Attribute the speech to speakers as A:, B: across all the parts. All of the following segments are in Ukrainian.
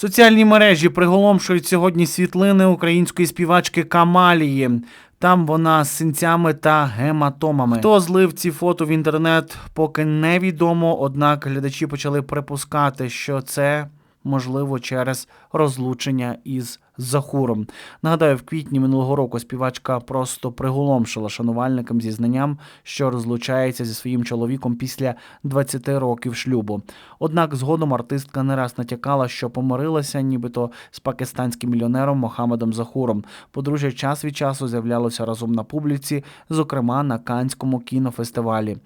A: Соціальні мережі приголомшують сьогодні світлини української співачки Камалії. Там вона з синцями та гематомами. Хто злив ці фото в інтернет, поки невідомо. Однак глядачі почали припускати, що це можливо через розлучення із Захуром. Нагадаю, в квітні минулого року співачка просто приголомшила шанувальникам зі знанням, що розлучається зі своїм чоловіком після 20 років шлюбу. Однак згодом артистка не раз натякала, що помирилася, нібито з пакистанським мільйонером Мохамедом Захуром. Подружжя час від часу з'являлося разом на публіці, зокрема на Канському кінофестивалі.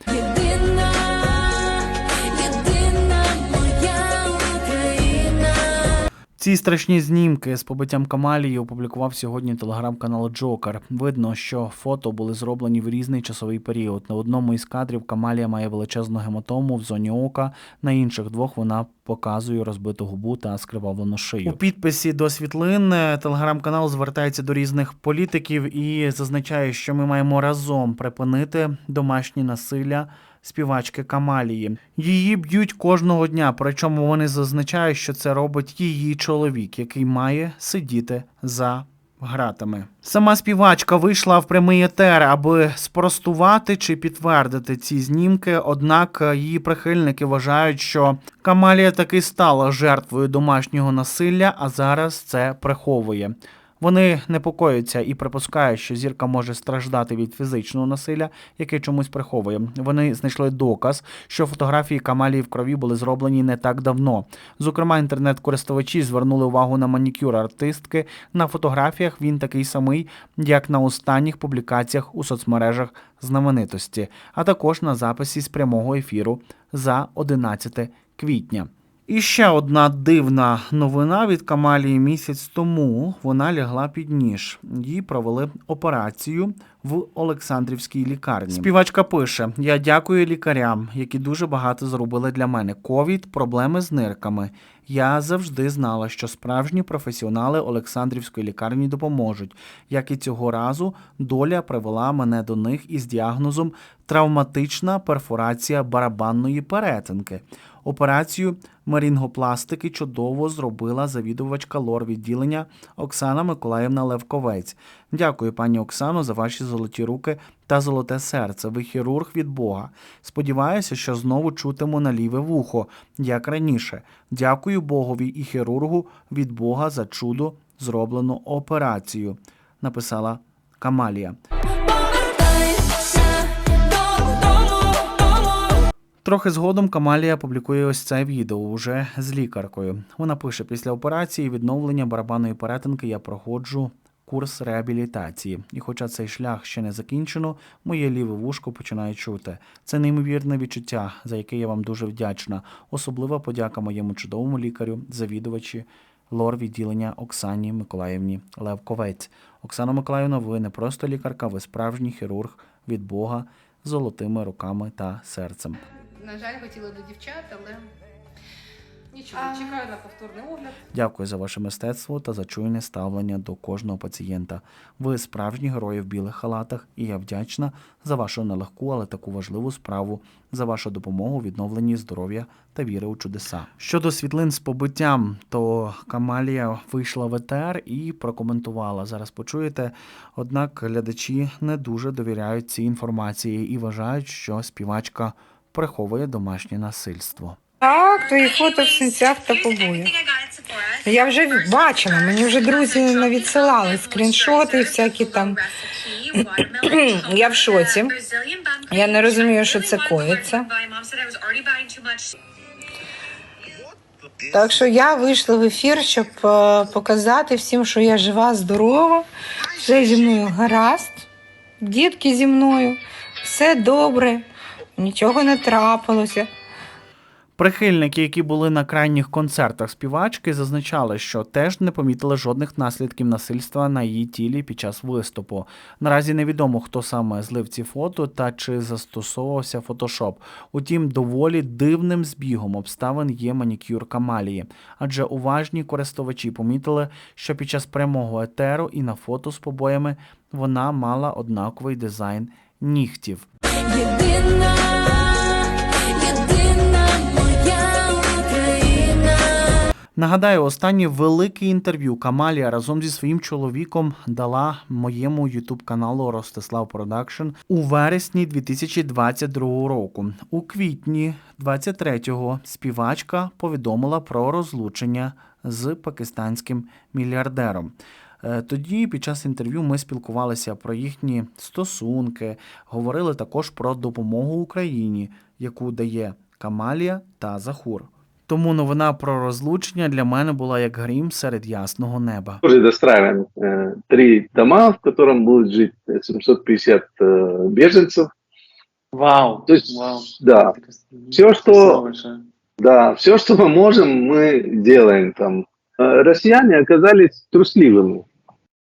A: Ці страшні знімки з побиттям Камалії опублікував сьогодні телеграм-канал Джокер. Видно, що фото були зроблені в різний часовий період. На одному із кадрів Камалія має величезну гематому в зоні ока, на інших двох вона показує розбиту губу та скривавлену шию. У підписі до світлин е, телеграм-канал звертається до різних політиків і зазначає, що ми маємо разом припинити домашнє насилля співачки Камалії. Її б'ють кожного дня, причому вони зазначають, що це робить її чоловік, який має сидіти за гратами. Сама співачка вийшла в прямий етер, аби спростувати чи підтвердити ці знімки. Однак її прихильники вважають, що Камалія таки стала жертвою домашнього насилля, а зараз це приховує. Вони непокоються і припускають, що зірка може страждати від фізичного насилля, яке чомусь приховує. Вони знайшли доказ, що фотографії Камалії в крові були зроблені не так давно. Зокрема, інтернет-користувачі звернули увагу на манікюр артистки. На фотографіях він такий самий, як на останніх публікаціях у соцмережах знаменитості, а також на записі з прямого ефіру за 11 квітня. І ще одна дивна новина від Камалії місяць тому. Вона лягла під ніж. Їй провели операцію в Олександрівській лікарні. Співачка пише: Я дякую лікарям, які дуже багато зробили для мене. Ковід, проблеми з нирками. Я завжди знала, що справжні професіонали Олександрівської лікарні допоможуть. Як і цього разу, доля привела мене до них із діагнозом травматична перфорація барабанної перетинки. Операцію марінгопластики чудово зробила завідувачка лор відділення Оксана Миколаївна Левковець. Дякую, пані Оксано, за ваші золоті руки та золоте серце. Ви хірург від Бога. Сподіваюся, що знову чутиму на ліве вухо, як раніше. Дякую Богові і хірургу від Бога за чудо зроблену операцію. Написала Камалія. Трохи згодом Камалія публікує ось це відео уже з лікаркою. Вона пише: після операції відновлення барабанної перетинки я проходжу курс реабілітації. І хоча цей шлях ще не закінчено, моє ліве вушко починає чути. Це неймовірне відчуття, за яке я вам дуже вдячна. Особлива подяка моєму чудовому лікарю, завідувачі лор відділення Оксані Миколаївні Левковець. Оксана Миколаївна, ви не просто лікарка, ви справжній хірург від Бога з золотими руками та серцем.
B: На жаль, хотіла до дівчат, але нічого, чекаю на повторний огляд.
A: Дякую за ваше мистецтво та за чуйне ставлення до кожного пацієнта. Ви справжні герої в білих халатах, і я вдячна за вашу нелегку, але таку важливу справу, за вашу допомогу у відновленні здоров'я та віри у чудеса. Щодо світлин з побиттям, то Камалія вийшла в ЕТР і прокоментувала. Зараз почуєте. Однак глядачі не дуже довіряють цій інформації і вважають, що співачка приховує домашнє насильство.
C: Так, твої фото в синцях та побоях. Я вже бачила, мені вже друзі навідсилали скріншоти, всякі там. Я в шоці. Я не розумію, що це коїться. Так що я вийшла в ефір, щоб е, показати всім, що я жива, здорова, все зі мною гаразд, дітки зі мною, все добре, нічого не трапилося.
A: Прихильники, які були на крайніх концертах співачки, зазначали, що теж не помітили жодних наслідків насильства на її тілі під час виступу. Наразі невідомо, хто саме злив ці фото та чи застосовувався фотошоп. Утім, доволі дивним збігом обставин є манікюр Камалії, адже уважні користувачі помітили, що під час прямого етеру і на фото з побоями вона мала однаковий дизайн нігтів.
D: Єдина, єдина моя Україна.
A: Нагадаю, останнє велике інтерв'ю Камалія разом зі своїм чоловіком дала моєму ютуб каналу Ростислав Продакшн у вересні 2022 року. У квітні 23-го співачка повідомила про розлучення з пакистанським мільярдером. Е, Тоді під час інтерв'ю ми спілкувалися про їхні стосунки, говорили також про допомогу Україні, яку дає Камалія та Захур. Тому новина про розлучення для мене була як грім серед ясного неба.
E: Уже достраиваем э, три дома, в котором будет жить 750 э, беженцев.
F: Вау.
E: То есть,
F: Вау.
E: да, Всё, что-
F: Спасибо большое.
E: да, все, что мы можем, мы делаем там. Э, Россияне оказались трусливыми.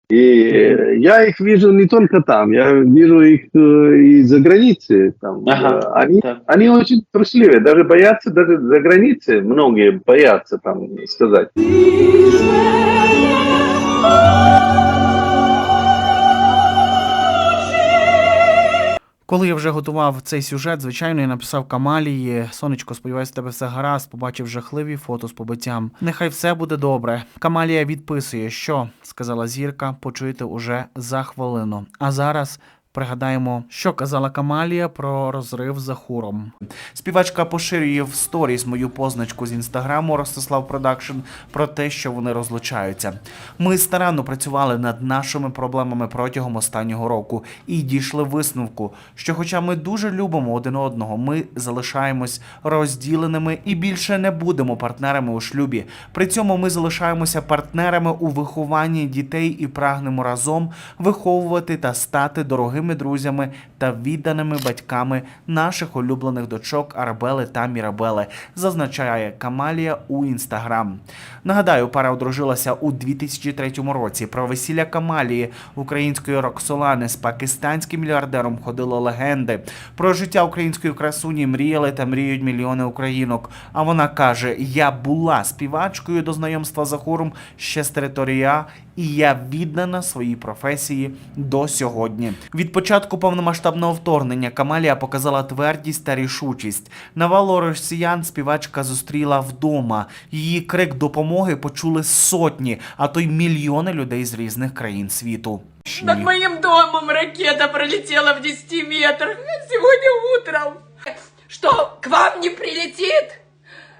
E: И э, я их вижу не только там, я вижу их э, и за границей. Там,
F: Ага,
E: Э, они,
F: так.
E: они очень трусливые, даже боятся, даже за границей многие боятся там сказать.
A: Коли я вже готував цей сюжет, звичайно, я написав Камалії. Сонечко, сподіваюся, тебе все гаразд. Побачив жахливі фото з побиттям. Нехай все буде добре. Камалія відписує, що сказала зірка, почуєте уже за хвилину. А зараз. Пригадаємо, що казала Камалія про розрив з Ахуром. Співачка поширює в сторіс мою позначку з інстаграму Ростислав Продакшн про те, що вони розлучаються. Ми старанно працювали над нашими проблемами протягом останнього року і дійшли висновку, що, хоча ми дуже любимо один одного, ми залишаємось розділеними і більше не будемо партнерами у шлюбі. При цьому ми залишаємося партнерами у вихованні дітей і прагнемо разом виховувати та стати дорогими друзями та відданими батьками наших улюблених дочок Арабели та Мірабели, зазначає Камалія у інстаграм. Нагадаю, пара одружилася у 2003 році. Про весілля Камалії, української Роксолани з пакистанським мільярдером ходили легенди. Про життя української красуні мріяли та мріють мільйони українок. А вона каже: Я була співачкою до знайомства з Ахуром ще з територія, і я віддана своїй професії до сьогодні. Від початку повномасштабного вторгнення Камалія показала твердість та рішучість. Навалу росіян співачка зустріла вдома. Її крик допомоги почули сотні, а то й мільйони людей з різних країн світу.
G: Над моим домом ракета пролетела в 10 метрах сегодня утром. Что, к вам не прилетит?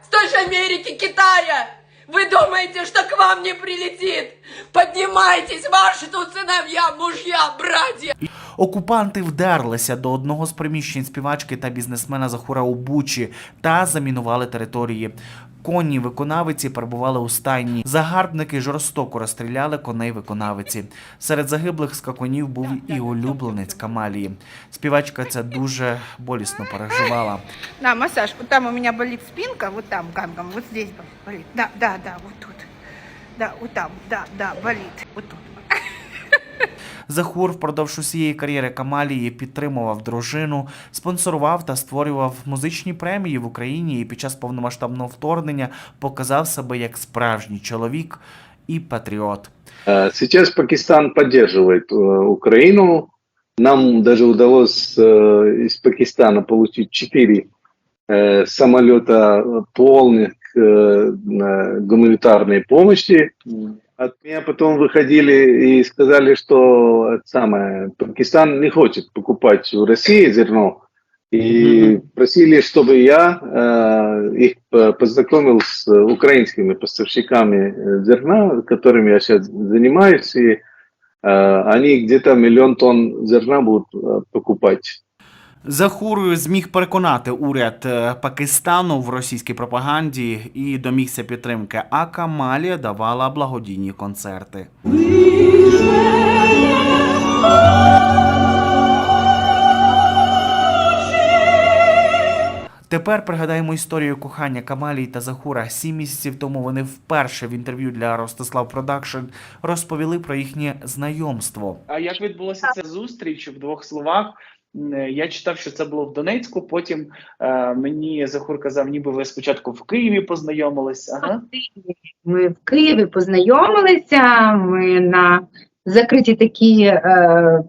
G: С той же Америки, Китая? Вы думаете, что к вам не прилетит? Поднимайтесь, ваши тут сыновья, мужья, братья!
A: Окупанти вдерлися до одного з приміщень співачки та бізнесмена Захура у Бучі та замінували території. Конні виконавиці перебували у стайні. Загарбники жорстоко розстріляли коней виконавиці. Серед загиблих скакунів був і улюбленець Камалії. Співачка це дуже болісно переживала.
H: На, массаж. Вот там у меня болит спинка, вот там, гангом, вот здесь болит. Да, да, да, вот тут. Да, вот там, да, да, болит. Вот тут.
A: Захур впродовж усієї кар'єри Камалії підтримував дружину, спонсорував та створював музичні премії в Україні і під час повномасштабного вторгнення показав себе як справжній чоловік і патріот.
E: Э, Сейчас Пакистан поддерживает э, Украину. Нам даже удалось э, из Пакистана получить четыре э, самолета полных э, на гуманитарной помощи. От меня потом выходили и сказали, что это самое, Пакистан не хочет покупать у России зерно. И просили, чтобы я э, их по- познакомил с украинскими поставщиками э, зерна, которыми я сейчас занимаюсь. И э, они где-то миллион тонн зерна будут э, покупать.
A: Захур зміг переконати уряд е, Пакистану в російській пропаганді і домігся підтримки. А Камалія давала благодійні концерти. Тепер пригадаємо історію кохання Камалії та Захура. Сім місяців тому вони вперше в інтерв'ю для Ростислав Продакшн розповіли про їхнє знайомство.
F: А як відбулася ця зустріч в двох словах? Е, Я читав, що це було в Донецьку. Потім е, мені Захур казав, ніби ви спочатку в Києві познайомились. Ага.
I: Ми в Києві познайомилися. Ми на закриті такі, е,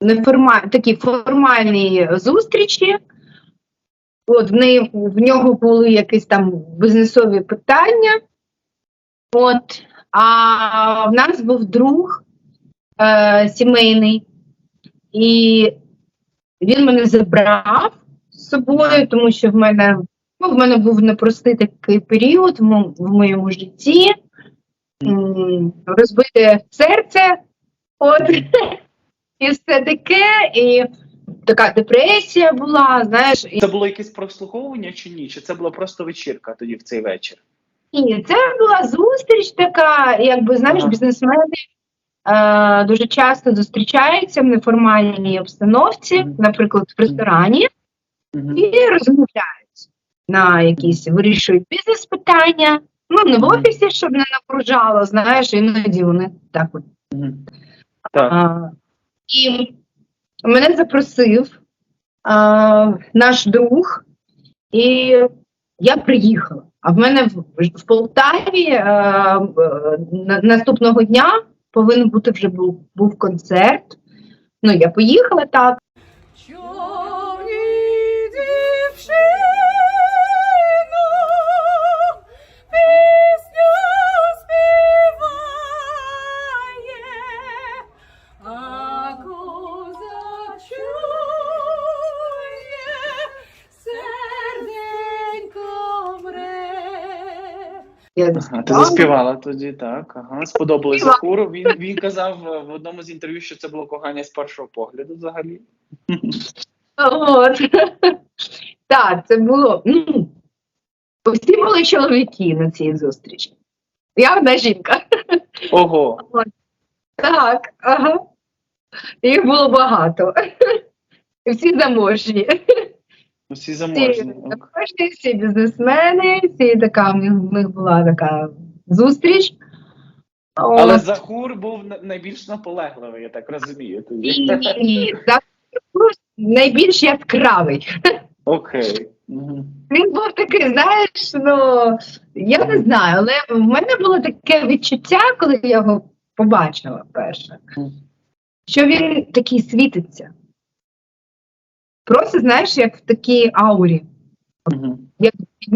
I: неформа, такі формальні зустрічі. От в неї в нього були якісь там бізнесові питання. От, а в нас був друг е, сімейний, і він мене забрав з собою, тому що в мене, ну, в мене був непростий такий період в, в моєму житті. Розбите серце, от, і все таке, і така депресія була, знаєш, і
F: Це було якесь прослуховування чи ні? Чи це була просто вечірка тоді в цей вечір?
I: Ні, це була зустріч така, якби знаєш,
F: Ага.
I: бізнесмени е, дуже часто зустрічаються в неформальній обстановці, наприклад, в ресторані, і розмовляють на якісь вирішують бізнес-питання. Ну, не в офісі, щоб не напружало, знаєш, іноді вони так от.
F: Так.
I: А, і мене запросив а, наш друг, і я приїхала. А в мене в, в Полтаві а, е, на, наступного дня повинен бути вже був, був концерт. Ну, я поїхала так.
F: Ти
I: заспівала.
F: тоді, так. Ага. Сподобалось. Захуру. Він, він казав в одному з інтерв'ю, що це було кохання з першого погляду взагалі.
I: От. Так, це було. Ну, всі були чоловіки на цій зустрічі. Я одна жінка.
F: Ого.
I: Так, ага. Їх було багато. Всі заможні.
F: Всі
I: Всі
F: заможні.
I: заможні, всі бізнесмени, всі така, в них, в них була така зустріч.
F: Але
I: От.
F: Захур був найбільш наполегливий, я так розумію. Тоді.
I: І за- найбільш яскравий.
F: Окей. Мгм.
I: Він був такий, знаєш, ну я не знаю, але в мене було таке відчуття, коли я його побачила вперше, що він такий світиться. Просто, знаєш, як в такій аурі.
F: Мгм.
I: Від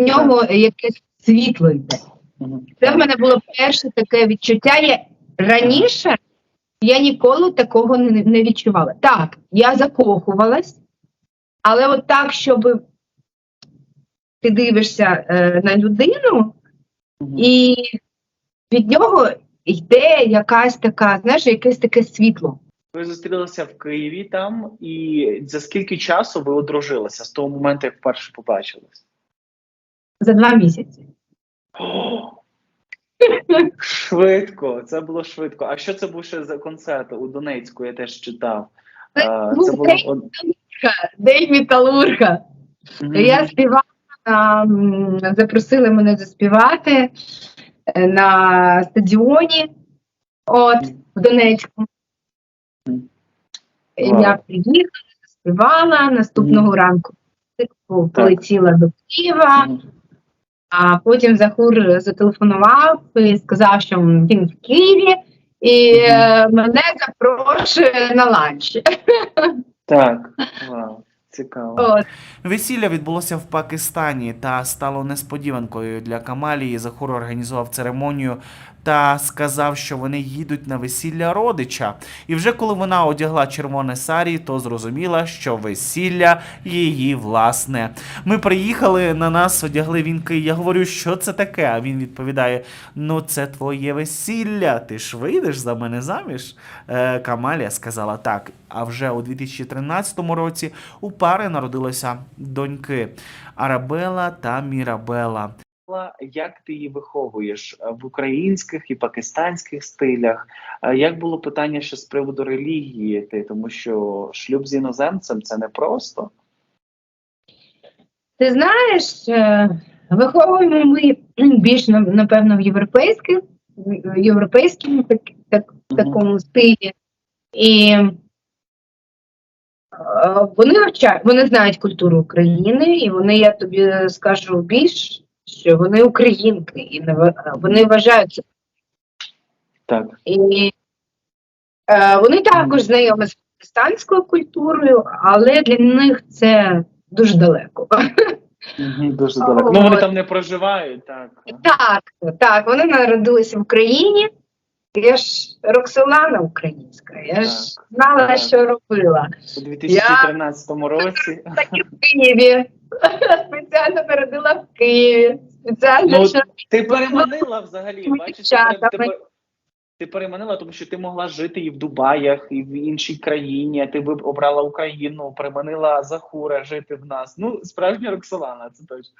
I: нього якесь світло йде.
F: Мгм.
I: Це в мене було перше таке відчуття. Я раніше я ніколи такого не, не відчувала. Так, я закохувалась, але от так, щоб ти дивишся е, на людину,
F: Мгм.
I: і від нього йде якась така, знаєш, якесь таке світло.
F: Ви зустрілися в Києві там, і за скільки часу ви одружилися з того моменту, як вперше побачились?
I: За два місяці.
F: О! Швидко, це було швидко. А що це був ще за концерт у Донецьку? Я теж читав.
I: Це
F: А, Це було
I: день
F: од-
I: День металурга.
F: Мгм.
I: Я співала, запросили мене заспівати е, на стадіоні от, в Донецьку. Я приїхала, заспівала, наступного ранку полетіла до Києва, а потім Захур зателефонував і сказав, що він в Києві, і е, мене запрошує на ланч.
F: Так, вау, цікаво.
I: От.
A: Весілля відбулося в Пакистані та стало несподіванкою для Камалії. Захур організував церемонію та сказав, що вони їдуть на весілля родича. І вже коли вона одягла червоне сарі, то зрозуміла, що весілля її власне. Ми приїхали, на нас одягли вінки. Я говорю, що це таке? А він відповідає: Ну, це твоє весілля. Ти ж вийдеш за мене заміж? Е, Камалія сказала так. А вже у 2013 році у пари народилися доньки Арабела та Мірабела.
F: Як ти її виховуєш е, в українських і пакистанських стилях? Е, Як було питання ще з приводу релігії? Ти тому що шлюб з іноземцем це непросто.
I: Ти знаєш, е, виховуємо ми більш напевно в європейських, в європейському так, так, такому стилі. І вони вивчають, вони знають культуру України, і вони, я тобі скажу більш, що вони українки, і не вони вважають це.
F: Так.
I: І е, вони також знайомі з пакистанською культурою, але для них це дуже далеко.
F: Дуже далеко. Ну вони там не проживають, так.
I: Так, так, вони народилися в Україні. Я ж Роксолана українська, я ж знала,
F: так.
I: що робила.
F: У 2013 році.
I: Так і в Києві. Спеціально народила в Києві. Спеціально,
F: Ну,
I: що
F: Ти переманила взагалі, бачиш,
I: дівчата,
F: ти, переманила, тому що ти могла жити і в Дубаях, і в іншій країні. Ти б обрала Україну, переманила Захура жити в нас. Ну, справжня Роксолана, це точно.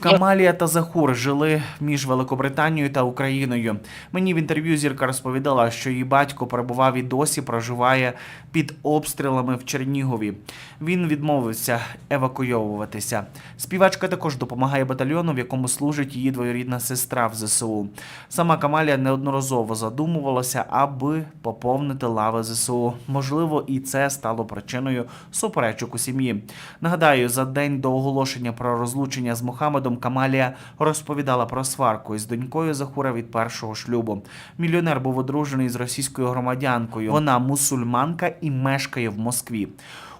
A: Камалія та Захур жили між Великобританією та Україною. Мені в інтерв'ю зірка розповідала, що її батько перебував і досі проживає під обстрілами в Чернігові. Він відмовився евакуйовуватися. Співачка також допомагає батальйону, в якому служить її двоюрідна сестра в ЗСУ. Сама Камалія неодноразово задумувалася, аби поповнити лави ЗСУ. Можливо, і це стало причиною суперечок у сім'ї. Нагадаю, за день до оголошення про розлучення з Мохамедом Камалія розповідала про сварку із донькою Захура від першого шлюбу. Мільйонер був одружений з російською громадянкою. Вона мусульманка і мешкає в Москві.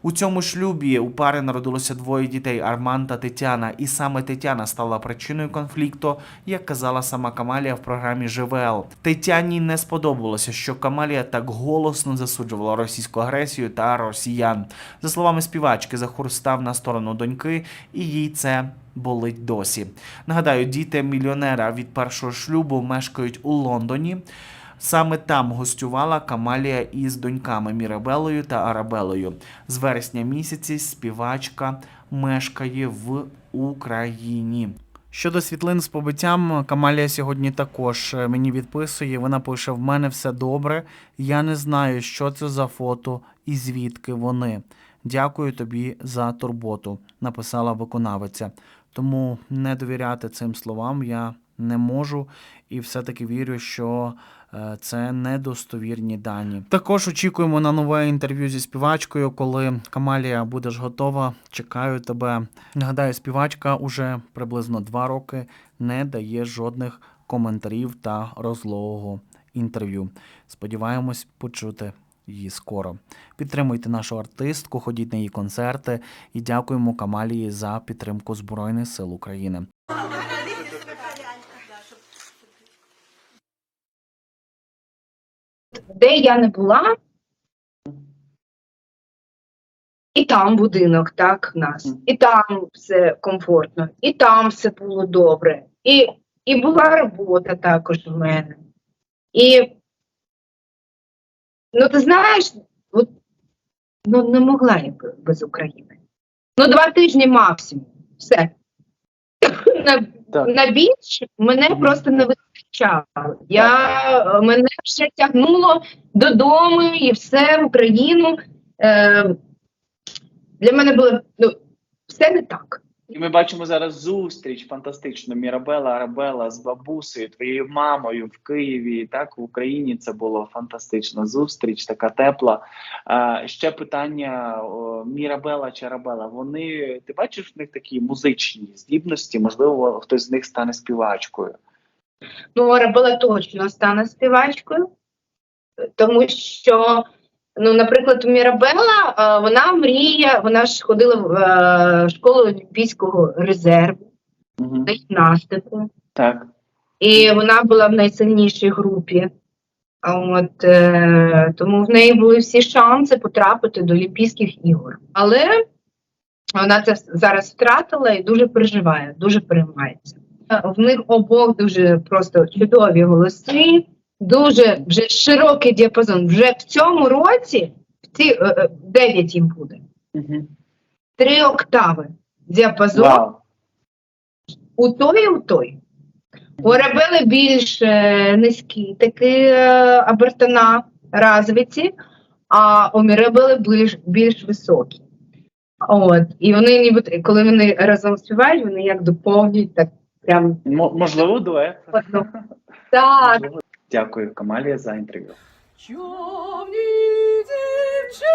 A: У цьому шлюбі у пари народилося двоє дітей Арман та Тетяна, і саме Тетяна стала причиною конфлікту, як казала сама Камалія в програмі ЖВЛ. Тетяні не сподобалося, що Камалія так голосно засуджувала російську агресію та росіян. За словами співачки, Захур став на сторону доньки, і їй це болить досі. Нагадаю, діти мільйонера від першого шлюбу мешкають у Лондоні. Саме там гостювала Камалія із доньками Мірабелою та Арабелою. З вересня місяці співачка мешкає в Україні. Щодо світлин з побиттям, Камалія сьогодні також е, мені відписує. Вона пише: в мене все добре. Я не знаю, що це за фото і звідки вони. Дякую тобі за турботу, написала виконавиця. Тому не довіряти цим словам я не можу і все-таки вірю, що е, це недостовірні дані. Також очікуємо на нове інтерв'ю зі співачкою, коли Камалія будеш готова. Чекаю тебе. Нагадаю, співачка уже приблизно два роки не дає жодних коментарів та розлогого інтерв'ю. Сподіваємось почути її скоро. Підтримуйте нашу артистку, ходіть на її концерти і дякуємо Камалії за підтримку Збройних сил України.
I: Де я не була, і там будинок, так, в нас, і там все комфортно, і там все було добре, і, і була робота також в мене. І, ну, ти знаєш, от, ну, не могла я без України. Ну, два тижні максимум. Все. На, на більше мене просто не вистачало. Я, мене вже тягнуло додому і все в Україну. Е, для мене було ну, все не так.
F: І ми бачимо зараз зустріч фантастичну Мірабела Арабела з бабусею, твоєю мамою в Києві. Так в Україні це було фантастична зустріч, така тепла. А, ще питання о, Мірабела чи Арабела. Вони ти бачиш в них такі музичні здібності? Можливо, хтось з них стане співачкою.
I: Ну, Арабела точно стане співачкою, тому що, ну, наприклад, у Мірабела е, вона мріє, вона ж ходила в е, школу Олімпійського резерву
F: Угу.
I: на гімнастику.
F: Так.
I: І вона була в найсильнішій групі. А От, е, тому в неї були всі шанси потрапити до Олімпійських ігор. Але вона це зараз втратила і дуже переживає, дуже переймається. Е, В них обох дуже просто чудові голоси, дуже вже широкий діапазон. Вже в цьому році, в ці е, е, 9 їм буде,
F: Угу.
I: три октави діапазон
F: Вау.
I: у той і у той. У більш е, низькі такі е, абертона розвиті, а у Мірабели більш, більш високі. От. І вони ніби, коли вони разом співають, вони як доповнюють так прям
F: Мо- можливо, дует.
I: Так,
F: Можливо. Дякую, Камалія, за інтерв'ю.
G: Чомні дівчині